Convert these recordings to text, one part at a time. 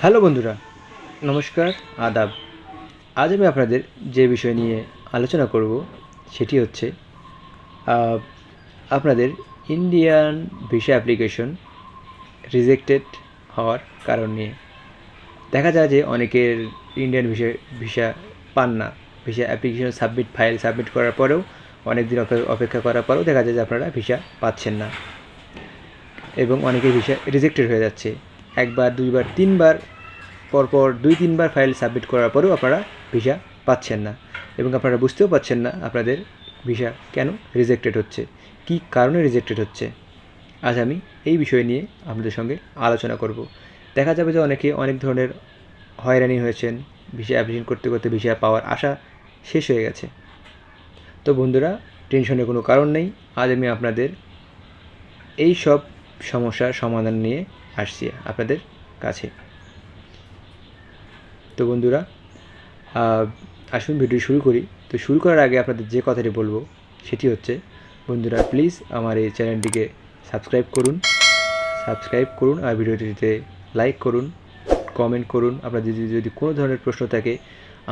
Hello বন্ধুরা, নমস্কার, আদাব। আজ আমি আপনাদের যে বিষয় নিয়ে আলোচনা করব সেটি হচ্ছে আপনাদের ইন্ডিয়ান ভিসা অ্যাপ্লিকেশন রিজেক্টেড হওয়ার কারণ নিয়ে। দেখা যায় যে অনেকের ইন্ডিয়ান ভিসা ভিসা পান না। Visa application submit file submit করার পরেও অনেক দিন অপে- অপেক্ষা করার পরেও দেখা যায় যে আপনারা ভিসা পাচ্ছেন না। এবং অনেকের ভিসা রিজেক্টেড হয়ে যাচ্ছে। একবার, দুইবার, তিনবার, পরপর দুই, তিনবার ফাইল সাবমিট করার পরেও আপনারা ভিসা পাচ্ছেন না এবং আপনারা বুঝতেও পাচ্ছেন না আপনাদের ভিসা কেন রিজেক্টেড হচ্ছে, কী কারণে রিজেক্টেড হচ্ছে। আজ আমি এই বিষয় নিয়ে আপনাদের সঙ্গে আলোচনা করব। দেখা যাবে যে অনেকে অনেক ধরনের হয়রানি হয়েছেন, ভিসা অ্যাপ্লিকেশন করতে করতে ভিসা পাওয়ার আশা শেষ হয়ে গেছে। তো বন্ধুরা টেনশনের কোনো কারণ নেই। আজ আমি আপনাদের এই সব সমস্যার সমাধান নিয়ে আসছি আপনাদের কাছে। তো বন্ধুরা আসুন ভিডিও শুরু করি। তো শুরু করার আগে আপনাদের যে কথাটি বলব, সেটি হচ্ছে, বন্ধুরা প্লিজ আমার এই চ্যানেলটিকে সাবস্ক্রাইব করুন। সাবস্ক্রাইব করুন আর ভিডিওটিতে লাইক করুন কমেন্ট করুন। আপনাদের যদি যদি কোনো ধরনের প্রশ্ন থাকে,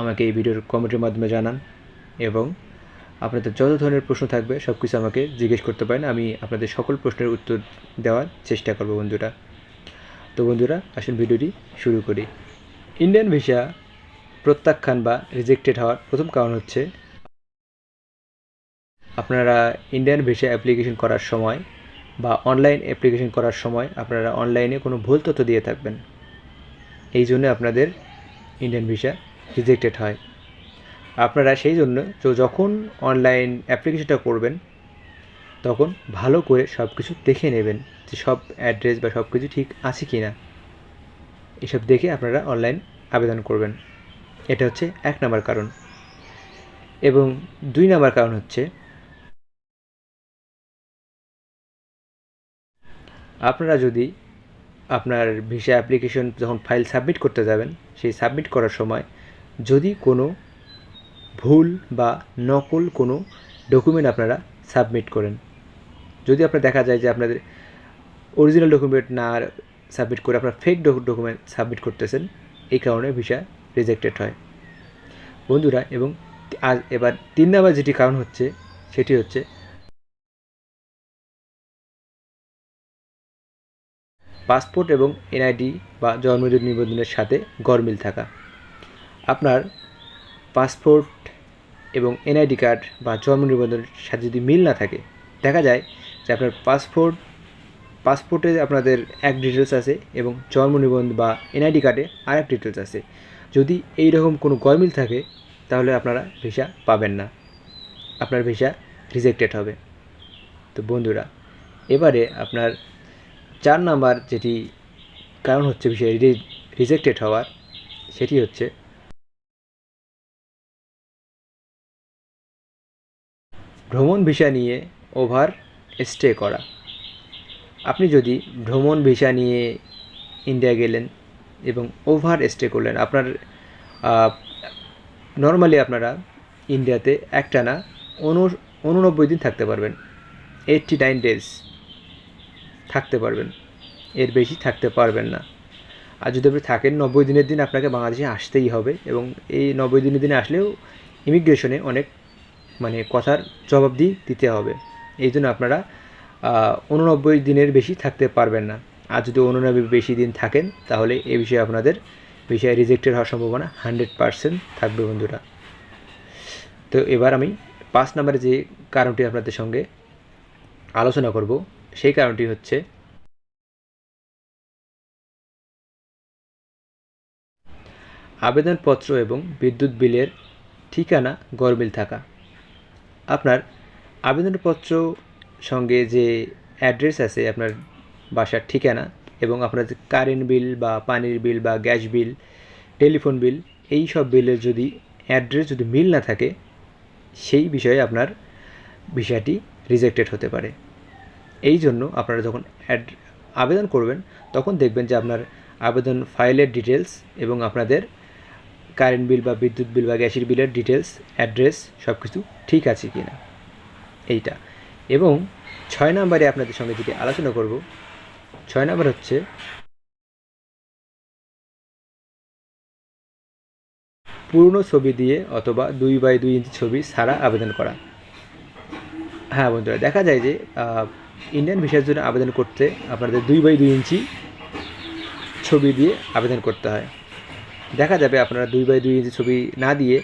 আমাকে এই ভিডিওর কমেন্টের মাধ্যমে জানান এবং আপনাদের যত ধরনের প্রশ্ন থাকবে সব কিছু আমাকে জিজ্ঞেস করতে পারেন। আমি আপনাদের সকল প্রশ্নের উত্তর দেওয়ার চেষ্টা করব বন্ধুরা। তো বন্ধুরা, আসুন ভিডিওটি শুরু করি। ইন্ডিয়ান ভিসা প্রত্যাখ্যান বা রিজেক্টেড হওয়ার প্রথম কারণ হচ্ছে, আপনারা ইন্ডিয়ান ভিসা অ্যাপ্লিকেশন করার সময় বা অনলাইন অ্যাপ্লিকেশন করার সময় আপনারা অনলাইনে কোনো ভুল তথ্য দিয়ে থাকবেন। এই জন্য আপনাদের ইন্ডিয়ান ভিসা রিজেক্টেড হয়। আপনারা সেই জন্য তো যখন অনলাইন অ্যাপ্লিকেশনটা করবেন, তখন ভালো করে সব কিছু দেখে নেবেন যে সব অ্যাড্রেস বা সব কিছু ঠিক আছে কি না এসব দেখে আপনারা অনলাইন আবেদন করবেন। এটা হচ্ছে এক নম্বর কারণ। এবং দুই নম্বর কারণ হচ্ছে, আপনারা যদি আপনার ভিসা অ্যাপ্লিকেশন যখন ফাইল সাবমিট করতে যাবেন, সেই সাবমিট করার সময় যদি কোনো ভুল বা নকল কোনো ডকুমেন্ট আপনারা সাবমিট করেন। যদি আপনার দেখা যায় যে আপনাদের অরিজিনাল ডকুমেন্ট না সাবমিট করে আপনারা ফেক ডকুমেন্ট সাবমিট করতেছেন, এই কারণে ভিসা রিজেক্টেড হয়। বন্ধুরা, এবং আজ এবার তিন নাম্বার যেটি কারণ হচ্ছে, সেটি হচ্ছে পাসপোর্ট এবং এনআইডি বা জন্ম নিবন্ধনের সাথে গরমিল থাকা। আপনার পাসপোর্ট এবং এনআইডি কার্ড বা জন্ম নিবন্ধনের সাথে যদি মিল না থাকে, দেখা যায় যে আপনার পাসপোর্ট পাসপোর্টে আপনাদের এক ডিটেলস আছে এবং জন্ম নিবন্ধন বা এনআইডি কার্ডে আর এক ডিটেলস আছে। যদি এই রকম কোনো গরমিল থাকে, তাহলে আপনারা ভিসা পাবেন না। আপনার ভিসা রিজেক্টেড হবে। তো বন্ধুরা, এবারে আপনার চার নাম্বার যেটি কারণ হচ্ছে ভিসা রিজেক্টেড হওয়ার, সেটি হচ্ছে ভ্রমণ ভিসা নিয়ে ওভার স্টে করা। আপনি যদি ভ্রমণ ভিসা নিয়ে ইন্ডিয়া গেলেন এবং ওভার স্টে করলেন, আপনার নর্মালি আপনারা ইন্ডিয়াতে একটানা উন উননব্বই দিন থাকতে পারবেন। এইটটি নাইন ডেজ থাকতে পারবেন। এর বেশি থাকতে পারবেন না। আর যদি আপনি থাকেন নব্বই দিনের দিন, আপনাকে বাংলাদেশে আসতেই হবে এবং এই নব্বই দিনের দিনে আসলেও ইমিগ্রেশনে অনেক মানে কথার জবাব দিয়ে দিতে হবে। এই জন্য আপনারা উননব্বই দিনের বেশি থাকতে পারবেন না। আর যদি উননব্বই বেশি দিন থাকেন, তাহলে এ বিষয়ে আপনাদের বিষয়ে রিজেক্টেড হওয়ার সম্ভাবনা হান্ড্রেড পারসেন্ট থাকবে বন্ধুরা। তো এবার আমি পাঁচ নম্বরে যে কারণটি আপনাদের সঙ্গে আলোচনা করব, সেই কারণটি হচ্ছে আবেদনপত্র এবং বিদ্যুৎ বিলের ঠিকানা গরমিল থাকা। আপনার আবেদনপত্র সঙ্গে যে অ্যাড্রেস আছে আপনার বাসার ঠিকানা এবং আপনার যে কারেন্ট বিল বা পানির বিল বা গ্যাস বিল টেলিফোন বিল এই সব বিলের যদি অ্যাড্রেস যদি মিল না থাকে, সেই বিষয়ে আপনার বিষয়টি রিজেক্টেড হতে পারে। এই জন্য আপনারা যখন অ্যাড আবেদন করবেন, তখন দেখবেন যে আপনার আবেদন ফাইলের ডিটেলস এবং আপনাদের কারেন্ট বিল বা বিদ্যুৎ বিল বা গ্যাসের বিলের ডিটেলস, অ্যাড্রেস সব কিছু ঠিক আছে কি না এইটা। এবং ছয় নম্বরে আপনাদের সঙ্গে যেটি আলোচনা করব, ছয় নম্বর হচ্ছে, পুরনো ছবি দিয়ে অথবা দুই বাই দুই ইঞ্চি ছবি ছাড়া আবেদন করা। হ্যাঁ বন্ধুরা, দেখা যায় যে ইন্ডিয়ান ভিসার জন্য আবেদন করতে আপনাদের দুই বাই দুই ইঞ্চি ছবি দিয়ে আবেদন করতে হয়। দেখা যাবে আপনারা দুই বাই দুই ইঞ্চি ছবি না দিয়ে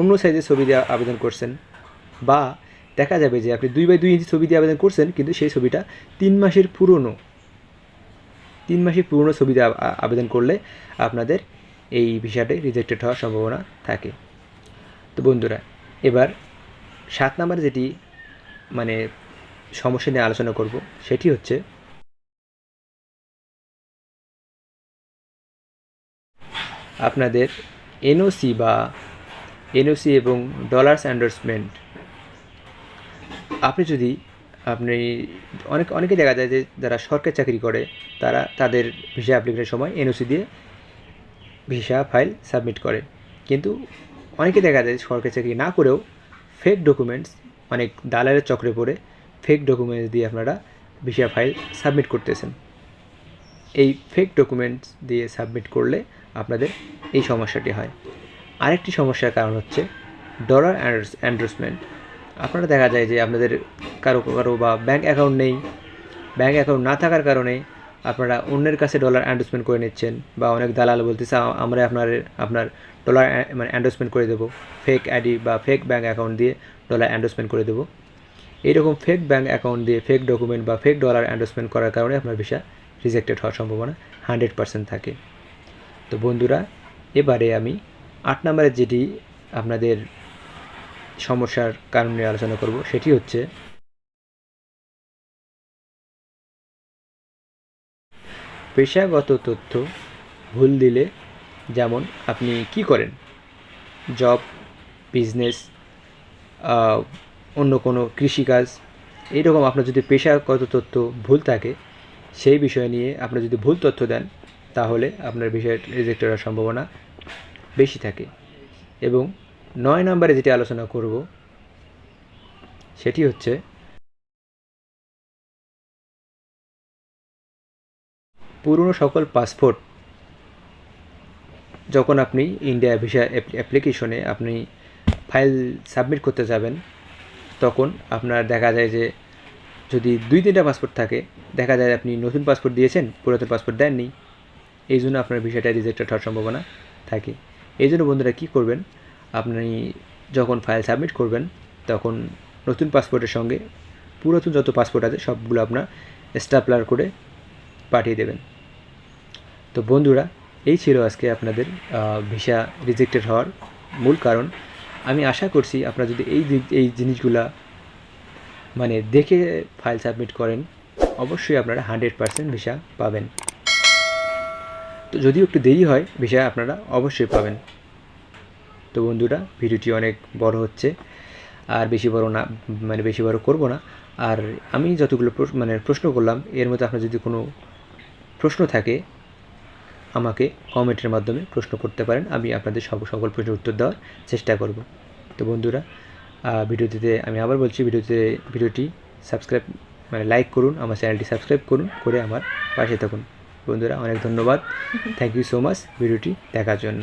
অন্য সাইজের ছবি দিয়ে আবেদন করছেন। বা দেখা যাবে যে আপনি দুই বাই দুই ইঞ্চি ছবি দিয়ে আবেদন করছেন, কিন্তু সেই ছবিটা তিন মাসের পুরনো। তিন মাসের পুরনো ছবি দিয়ে আবেদন করলে আপনাদের এই ভিসাটি রিজেক্টেড হওয়ার সম্ভাবনা থাকে। তো বন্ধুরা, এবার সাত নাম্বার যেটি মানে সমস্যা নিয়ে আলোচনা করব, সেটি হচ্ছে আপনাদের এনওসি বা এনওসি এবং ডলার্স অ্যান্ডার্সমেন্ট আপনি যদি, আপনি অনেক, অনেকে দেখা যায় যে যারা সরকারি চাকরি করে, তারা তাদের ভিসা অ্যাপ্লিকেশনের সময় এনওসি দিয়ে ভিসা ফাইল সাবমিট করে। কিন্তু অনেকে দেখা যায় সরকারি চাকরি না করেও ফেক ডকুমেন্টস অনেক দালালের চক্রে পড়ে ফেক ডকুমেন্টস দিয়ে আপনারা ভিসা ফাইল সাবমিট করতেছেন। এই ফেক ডকুমেন্টস দিয়ে সাবমিট করলে আপনাদের এই সমস্যাটি হয়। আরেকটি সমস্যার কারণ হচ্ছে ডলার অ্যান্ডার্সমেন্ট আপনারা দেখা যায় যে আপনাদের কারও কারও বা ব্যাঙ্ক অ্যাকাউন্ট নেই ব্যাঙ্ক অ্যাকাউন্ট না থাকার কারণে আপনারা অন্যের কাছে ডলার অ্যান্ডোসমেন্ট করে নিচ্ছেন বা অনেক দালাল বলতেছে, "আ- আমরা আপনার আপনার ডলার মানে অ্যান্ডোসমেন্ট করে দেবো। ফেক আইডি বা ফেক ব্যাঙ্ক অ্যাকাউন্ট দিয়ে ডলার অ্যান্ডোসমেন্ট করে দেবো। এইরকম ফেক ব্যাঙ্ক অ্যাকাউন্ট দিয়ে ফেক ডকুমেন্ট বা ফেক ডলার অ্যান্ডোসমেন্ট করার কারণে আপনার ভিসা রিজেক্টেড হওয়ার সম্ভাবনা হান্ড্রেড পার্সেন্ট থাকে। তো বন্ধুরা, এবারে আমি আট নম্বরের যেটি আপনাদের সমস্যার কারণ আলোচনা করব, সেটি হচ্ছে পেশাগত তথ্য ভুল দিলে যেমন আপনি কি করেন? জব, বিজনেস অন্য কোনো কৃষিকাজ এইরকম আপনার যদি পেশাগত তথ্য ভুল থাকে, সেই বিষয় নিয়ে আপনি যদি ভুল তথ্য দেন তাহলে আপনার বিষয় রিজেক্ট হওয়ার সম্ভাবনা বেশি থাকে। এবং নয় নম্বরে যেটি আলোচনা করব, সেটি হচ্ছে পুরনো সকল পাসপোর্ট যখন আপনি ইন্ডিয়া ভিসা অ্যাপ্লিকেশনে আপনি ফাইল সাবমিট করতে যাবেন, তখন আপনার দেখা যায় যে যদি দুই তিনটা পাসপোর্ট থাকে, দেখা যায় আপনি নতুন পাসপোর্ট দিয়েছেন, পুরাতন পাসপোর্ট দেননি এই জন্য আপনার বিষয়টা রিজেক্টেড হওয়ার সম্ভাবনা থাকে। এই জন্য বন্ধুরা কী করবেন? আপনি যখন ফাইল সাবমিট করবেন, তখন নতুন পাসপোর্টের সঙ্গে পুরাতন যত পাসপোর্ট আছে, সবগুলো আপনার স্টাপলার করে পাঠিয়ে দেবেন। তো বন্ধুরা, এই ছিল আজকে আপনাদের ভিসা রিজেক্টেড হওয়ার মূল কারণ। আমি আশা করছি আপনারা যদি এই এই জিনিসগুলা মানে দেখে ফাইল সাবমিট করেন, অবশ্যই আপনারা হান্ড্রেড পারসেন্ট ভিসা পাবেন। তো যদিও একটু দেরি হয় ভিসা আপনারা অবশ্যই পাবেন। তো বন্ধুরা, ভিডিওটি অনেক বড় হচ্ছে, আর বেশি বড় না মানে বেশি বড় করব না। আর আমি যতগুলো মানে প্রশ্ন করলাম, এর মধ্যে আপনার যদি কোনো প্রশ্ন থাকে, আমাকে কমেন্টের মাধ্যমে প্রশ্ন করতে পারেন, আমি আপনাদের সব, সকল প্রশ্নের উত্তর দেওয়ার চেষ্টা করব। তো বন্ধুরা ভিডিওটিতে আমি আবার বলছি, ভিডিওতে, ভিডিওটি সাবস্ক্রাইব মানে লাইক করুন, আমার চ্যানেলটি সাবস্ক্রাইব করুন, করে আমার পাশে থাকুন। বন্ধুরা অনেক ধন্যবাদ। থ্যাংক ইউ সো মাচ ভিডিওটি দেখার জন্য।